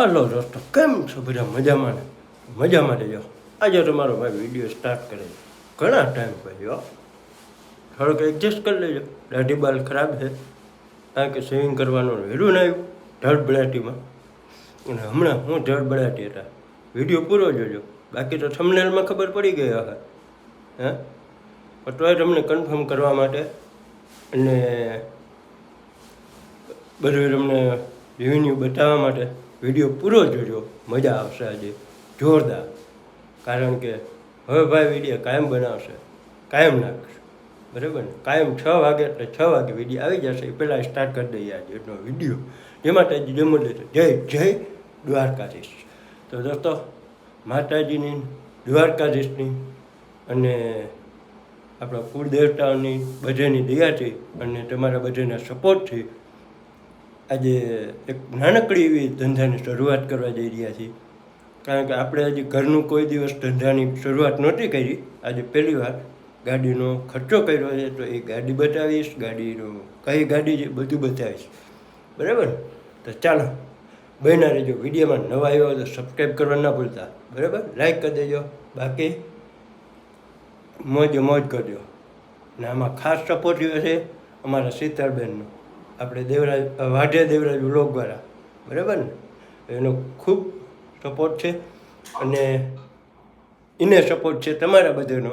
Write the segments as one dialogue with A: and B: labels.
A: હાલો, દોસ્તો. કેમ છો બધા? મજામાં ને? મજામાં રહેજો આજે તમારો ભાઈ વીડિયો સ્ટાર્ટ કરે ઘણા ટાઈમ પછી થોડોક એડજસ્ટ કરી લેજો. દાઢી બાલ ખરાબ છે. કારણ કે સ્વિમિંગ કરવાનું વેલું ના આવ્યું, ધડ બળાટીમાં. અને હમણાં હું ધડ બળાટી હતા. વીડિયો પૂરો જોજો. બાકી તો થમનેલમાં ખબર પડી ગઈ હવે. હે? પણ તોય તમને કન્ફર્મ કરવા માટે અને બધું તમને રેવન્યુ બતાવવા માટે વીડિયો પૂરો જોજો. મજા આવશે આજે. જોરદાર. કારણ કે હવે ભાઈ વીડિયો કાયમ બનાવશે. કાયમ નાખશે. બરાબર ને? કાયમ છ વાગે એટલે છ વાગે વીડિયો આવી જશે. એ પહેલાં સ્ટાર્ટ કરી દઈએ આજે એનો વીડિયો. જે માતાજી જમો લેશે જય જય દ્વારકાધીશ. તો દોસ્તો, માતાજીની, દ્વારકાધીશની અને આપણા કુળદેવતાઓની બધાની દયાથી અને તમારા બધાના સપોર્ટથી આજે એક નાનકડી એવી ધંધાની શરૂઆત કરવા જઈ રહ્યા છીએ. કારણ કે આપણે હજી ઘરનું કોઈ દિવસ ધંધાની શરૂઆત નહોતી કરી. આજે પહેલી વાર ગાડીનો ખર્ચો કર્યો છે તો એ ગાડી બતાવીશ, ગાડીનો કઈ ગાડી છે બધું બતાવીશ. બરાબર? તો ચાલો બહેના રહેજો. વિડીયોમાં નવા આવ્યો તો સબસ્ક્રાઈબ કરવા ના ભૂલતા. બરાબર? લાઈક કરી દેજો. બાકી મોજ મોજ કરજો. ને આમાં ખાસ સપોર્ટ રહ્યો છે અમારા સીતારબેનનો. આપણે દેવરાજ વાઢે દેવરાજ વ્લોગવાળા બરાબર ને? એનો ખૂબ સપોર્ટ છે અને એને સપોર્ટ છે તમારા બધાનો.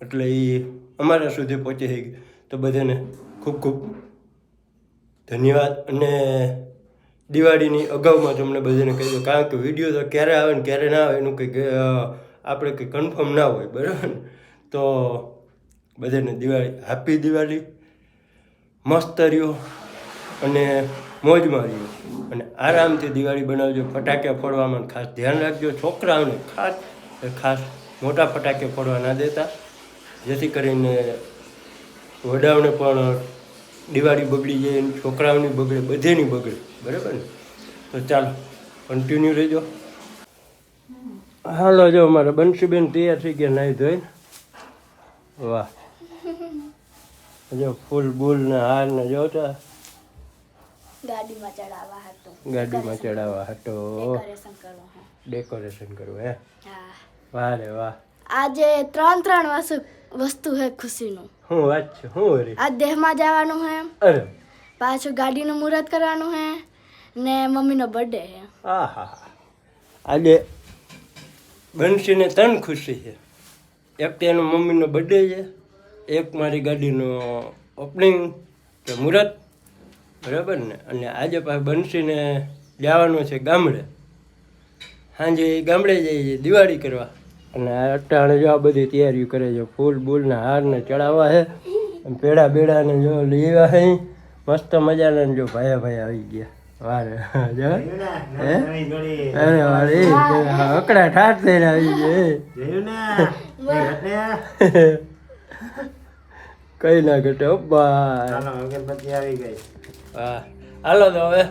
A: એટલે એ અમારા સુધી પહોંચી ગઈ તો બધાને ખૂબ ખૂબ ધન્યવાદ. અને દિવાળીની અગાઉમાં તમને બધાને કહી દઉં કારણ કે વીડિયો તો ક્યારે આવે ને ક્યારે ના આવે એનું કંઈક આપણે કંઈ કન્ફર્મ ના હોય. બરાબર ને? તો બધાને દિવાળી હેપી દિવાળી. મસ્ત રહ્યો. અને મોજમાં મારજો અને આરામથી દિવાળી બનાવજો, ફટાકે ફોડવામાં ખાસ ધ્યાન રાખજો. છોકરાઓને ખાસ ખાસ મોટા ફટાકે ફોડવા ના દેતા. જેથી કરીને વડાઓને પણ દિવાળી બગડી જાય છોકરાઓની બગડે, બધેની બગડે. બરાબર ને? તો ચાલો કન્ટિન્યુ રહેજો. હાલો, જો અમારા બંસીબેન તૈયાર થઈ ગયા નાહી ધોઈને. વાહ. જો ફૂલ બૂલ ને હાર ને જોતા.
B: ગાડીમાં ચડાવવા હતો.
A: ગાડીમાં ચડાવવા હતો.
B: ડેકોરેશન કરવું.
A: ડેકોરેશન કરવું હે?
B: હા.
A: વાહ રે વાહ.
B: આજે ત્રણ ત્રણ વસ્તુ વસ્તુ હે ખુશીનું.
A: હું વાત છે હું રે?
B: આજ દેહમાં જવાનું હે.
A: અરે.
B: પાછું ગાડીનું મુહૂર્ત કરવાનું હે ને મમ્મીનો બર્થડે હે.
A: આહા. આજે બનશીને ત્રણ ખુશી છે. એક તેનો મમ્મીનો બર્થડે છે એક મારી ગાડીનો ઓપનિંગ કે મુહૂર્ત બરાબર ને? અને આજે પાછું બંસીને જવાનું છે ગામડે. સાંજે ગામડે જઈએ દિવાળી કરવા. અને આ અટાણે જો આ બધી તૈયારીઓ કરે છે. ફૂલ બૂલને ને હાર ને ચડાવવા છે પેડા બેડા ને જો લેવા છે મસ્ત મજાના જો ભાયા ભાઈ આવી ગયા. વારે જો. હે? અરે વારે અકડા ઠાઠ થઈને આવી ગયા કઈ ના ઘટે આવી બાય હા હાલો તો હવે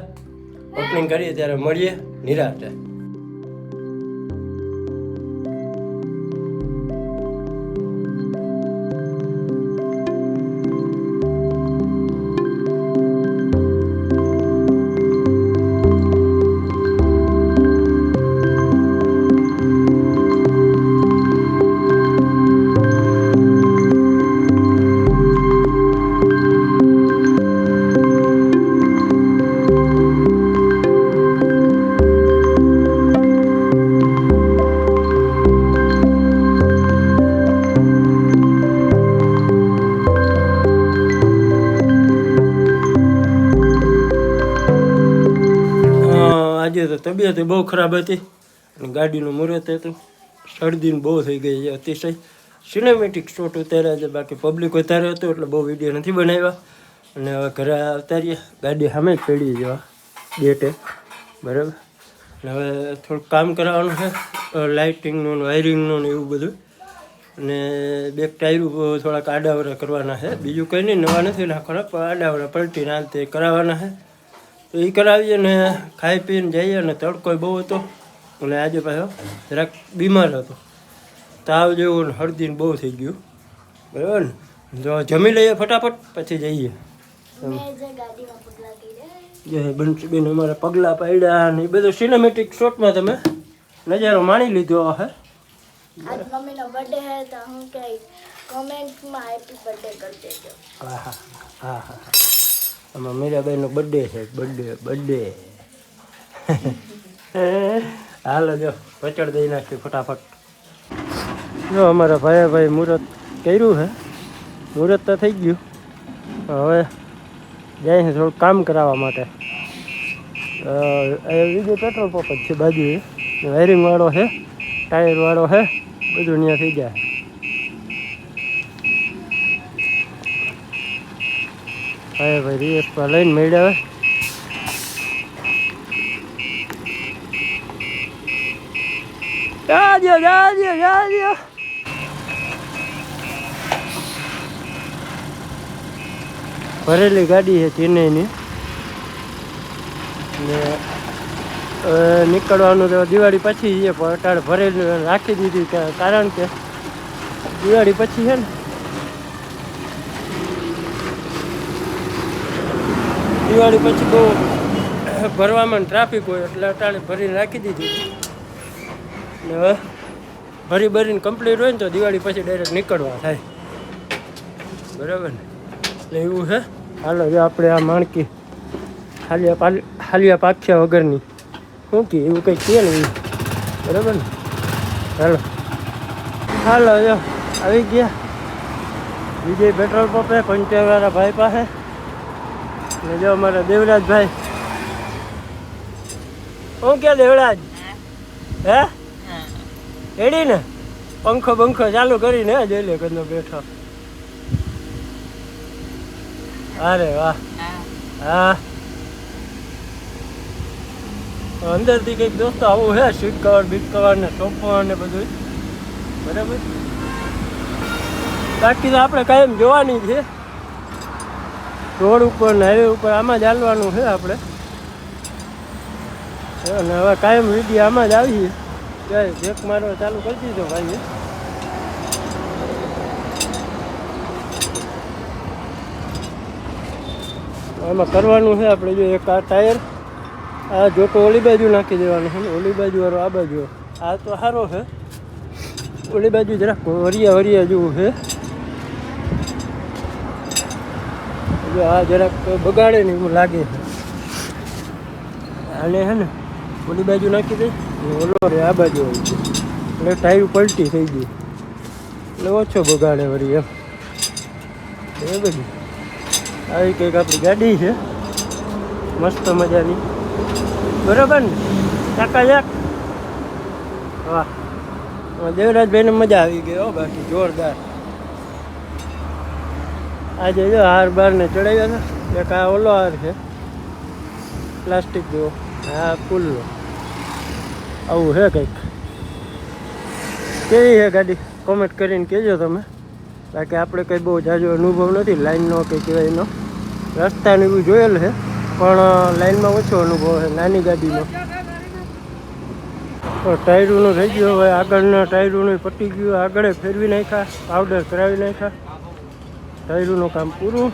A: ઓપનિંગ કરીએ ત્યારે મળીએ. નિરાતે. તબિયત બહુ ખરાબ હતી અને ગાડીનું મુહૂર્ત હતું. શરદીને બહુ થઈ ગઈ છે અતિશય. સિનેમેટિક શોટ ઉતાર્યા છે. બાકી પબ્લિક વધારે હતો એટલે બહુ વીડિયો નથી બનાવ્યા. અને હવે ઘરે ઉતારીએ. ગાડી સામે જ જવા ગેટે બરાબર? અને હવે થોડુંક કામ કરાવવાનું છે. લાઇટિંગનું ને વાયરિંગનું ને એવું બધું. અને બે ટાયરું થોડાક આડાવરા કરવાના છે. બીજું કંઈ નહીં, નવા નથી નાખવાના, પણ આડાવરા પલટીને આ તે કરાવવાના છે. તો એ કરાવીએ ને ખાઈ પીને જઈએ અને તડકો બહુ હતો. અને આજે પાછો જરાક બીમાર હતો. તાવ જેવું ને હળદીને બહુ થઈ ગયું. બરાબર ને? જો જમી લઈએ ફટાફટ પછી જઈએ.
B: મેં જે ગાડીમાં પગલા
A: બંસીબેન અમારા પગલાં પાડ્યા ને એ બધું સિનેમેટિક શોટમાં તમે નજારો માણી લીધો હે.
B: આજ મમ્મીનો બર્થડે હે તો હું કે કોમેન્ટમાં હેપી બર્થડે કરી દેજો.
A: હા હા હા હા હા. આમાં મીરાબાઈનો બર્થડે છે. બર્થડે બર્થડે હાલો જો પચડ દઈ નાખી ફટાફટ. જો અમારા ભાઈએ ભાઈ મુહૂર્ત કર્યું છે મુહૂર્ત તો થઈ ગયું. હવે જાય છે થોડું કામ કરાવવા માટે. બીજો પેટ્રોલ પંપ જ છે બાજુ વાયરિંગ વાળો છે ટાયર વાળો છે બધું ત્યાં થઈ જાય. ભાઈ ભાઈ, રીએસ પર લઈને મેળવે જાજો જાજો જાજો ભરેલી ગાડી છે ચેન્નઈની. ને નીકળવાનું તો દિવાળી પછી છે, પણ અટાણે ભરેલી રાખી દીધી કારણ કે દિવાળી પછી છે ને દિવાળી પછી બહુ ભરવામાં ટ્રાફિક હોય એટલે અટાણે ભરીને રાખી દીધી. ને ભરી ભરીને કમ્પ્લીટ હોય ને તો દિવાળી પછી ડાયરેક્ટ નીકળવા થાય. બરાબર ને? એટલે એવું છે? હાલો જો આપણે આ માણકી હાલિયા પાલ, હાલિયા પાખ્યા વગરની. શું કે, એવું કંઈક કહે ને બરાબર ને? હાલો. હાલો, જો, આવી ગયા. વિજય પેટ્રોલ પંપે પંચરવાળા ભાઈ પાસે. ને જો અમારા દેવરાજભાઈ. હું કે દેવરાજ? હે? રેડી ને? પંખો બંખો ચાલુ કરીને જોઈ લે કદનો બેઠો. અરે વાહ. હા. અંદરથી કંઈક દોસ્તો આવું હે સીટ કવર બીટ કવર ને સોંપવા ને બધું બરાબર? બાકી તો આપણે કાયમ જોવાની છે રોડ ઉપર ને હાઈવે ઉપર આમાં જ હાલવાનું છે આપણે. અને હવે કાયમ વીડિયો આમાં જ આવીએ ત્યારે બ્રેક મારવા ચાલુ કરી દીધો ભાઈએ. આમાં કરવાનું છે આપણે જો એક આ ટાયર, આ જોટો ઓલી બાજુ નાખી દેવાનું છે ઓલી બાજુ વાળો આ બાજુ. આ તો સારો છે. ઓલી બાજુ જરાક વરિયા વરિયા જેવું છે જો આ જરાક બગાડે ને એવું લાગે છે. આને હે ને, ઓલી બાજુ નાખી દે. ઓલો રે, આ બાજુ હોય છે. એટલે ટાયર પલટી થઈ ગઈ. એટલે ઓછો બગાડે વળી એમ. એ બધું. આવી કંઈક આપણી ગાડી છે. મસ્ત મજાની. બરોબર ને? ચાકાચાક વાહ. દેવરાજભાઈને મજા આવી ગઈ હો, બાકી જોરદાર. આજે જો હાર બાર ને ચડાવ્યા હતા એક આ ઓલો હાર છે. પ્લાસ્ટિક જેવો. આ ફૂલનો આવું છે કંઈક. કેવી છે ગાડી? કોમેન્ટ કરીને કહેજો તમે. બાકી આપણે કંઈ બહુ જાજો અનુભવ નથી લાઈનનો કે કહેવાયનો રસ્તાને એવું જોયેલ છે, પણ લાઈનમાં ઓછો અનુભવ છે, નાની ગાડીનો. ટાયરોનું રહી ગયું, હવે આગળના ટાયરોનું પટી ગયું, આગળ ફેરવી નાખ્યા, પાવડર કરાવી નાખ્યા. ટાયરોનું કામ પૂરું.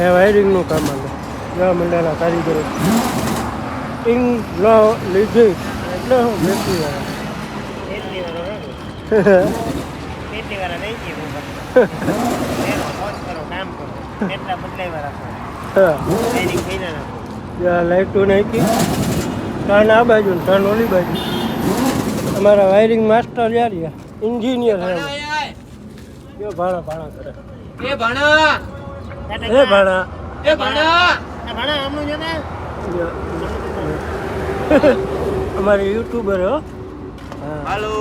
A: એ વાયરિંગનું કામ આવે જવા મંડળના કારીગરો. ઇંગ લો લીધી. એટલે હું
C: ના રાખો
A: નાખી. કાન આ બાજુ ને ઓલી બાજુ. અમારા વાયરિંગ માસ્ટર યાર ઇન્જિનિયર હે જો ભાણા ભાણા કરે
D: એ ભણા
A: એ ભાણા
D: એ ભણા
C: ભણા આમનું છે ને
A: જો. અમારે યુટ્યુબર હો હા
D: હાલો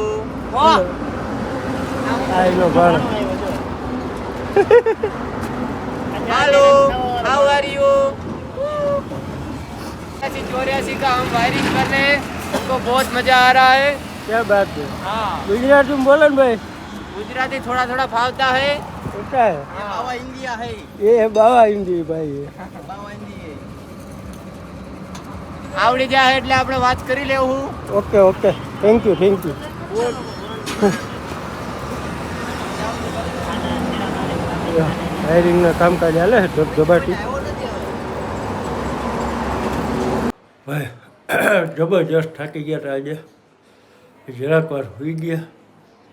A: આ એનો ભાણો
D: हेलो हाउ आर यू ऐसी चौरासी का हम वायरिंग कर रहे हैं हमको बहुत मजा आ रहा है
A: क्या बात है
D: हाँ
A: ગુજરાતી બોલો ને ભાઈ
D: ગુજરાતી થોડા થોડા ફાવતા હે
A: ઓકા હે
C: બાવા ઇન્ડિયા હે.
A: એ બાવા ઇન્ડિયા ભાઈ
C: બાવા ઇન્ડી
D: આવડી જાય એટલે આપણે વાત કરી લેવું.
A: Okay okay. Thank you thank you વાયરિંગના કામકાજ હાલે છે ભાઈ જબરજસ્ત થાકી ગયા હતા આજે. જરાક વાર સુઈ ગયા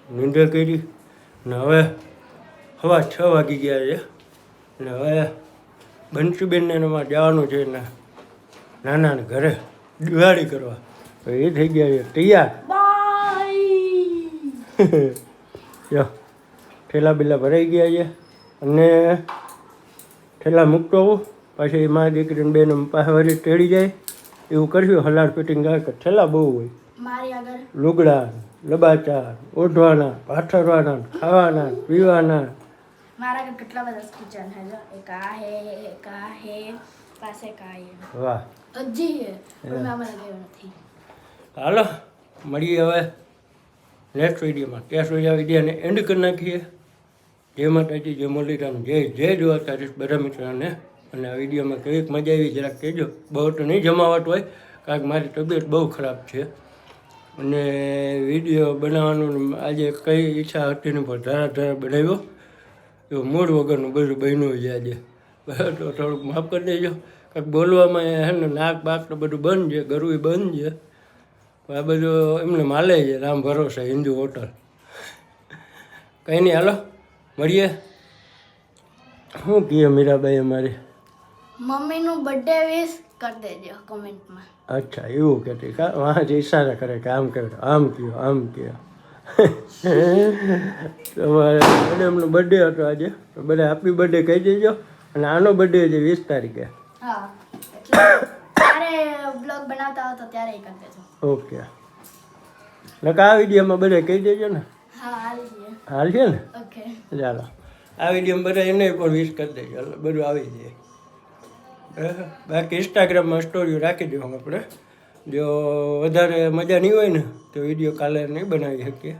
A: નીંદર કરી. ને હવે હવા છ વાગી ગયા છે. ને હવે બંસીબેનને એમાં જવાનું છે ને નાના ઘરે દિવાળી કરવા. તો એ થઈ ગયા છે. તૈયાર? જો ઠેલા બીલા ભરાઈ ગયા છે. અને ઠેલા મૂકતો હોઉં પછી મારી દીકરીને બેન પાસે વળી તેડી જાય. એવું કરશું. હલાડ ફિટિંગ કારણ કે ઠેલા બહુ હોય. લુગડા. લબાચાર ઓઢવાના પાથરવાના ખાવાના પીવાના.
B: મારા આગળ કેટલા બધા કિચન હે જો એક આ હે એક આ હે પાસે હે.
A: વાહ.
B: અજી હે પણ મામા ગયો નથી.
A: હાલો મળીએ હવે નેક્સ્ટ વિડીયોમાં ત્યાં સુધી વિડીયોને એન્ડ કરી નાખીએ. જય માતાજી જય મુરલીરામ જય જય દ્વારકાધીશ બધા મિત્રોને. અને આ વિડીયોમાં કેવીક મજા આવી જરાક કહેજો. બહુ તો નહીં જમાવટ હોય કારણ કે મારી તબિયત બહુ ખરાબ છે. અને વીડિયો બનાવવાનું આજે કઈ ઈચ્છા હતી નહીં પણ ધારા ધારા બનાવ્યો. એવું મૂળ વગરનું બધું બન્યું છે આજે. તો થોડુંક માફ કરી દેજો. કાંઈક બોલવામાં હે ને નાક બાક તો બધું બંધ છે, ગરવી બંધ છે. આ બધું એમને માલે છે, રામ ભરોસે, હિન્દુ હોટલ. કંઈ નહીં હાલો, મળીએ. શું કહે મીરાબાઈ અમારી?
B: મમ્મીનું બર્થડે વિશ કરી દેજો કોમેન્ટમાં.
A: અચ્છા એવું કહેતી કા વાંચ ઈશારા કરે કે આમ કહ્યું આમ કયો આમ કયો તમારે મેડમનો બર્થડે હતો આજે તો બધા હેપી બર્થડે કહી દેજો. અને આનો બર્થડે છે વીસ તારીખે.
B: હા હો
A: ઓકે. નકા આ વિડીયોમાં બધા કહી દેજો ને?
B: હા હાલી
A: છે ને? ચાલો. આ વિડીયોમાં બધા એમને પણ વિશ કરી દેજો. બધું આવી જાય? બાકી ઇન્સ્ટાગ્રામમાં સ્ટોરીઓ રાખી દેવાનું આપણે. જો વધારે મજા નહીં હોય ને, તો વીડિયો કાલે નહીં બનાવી શકીએ.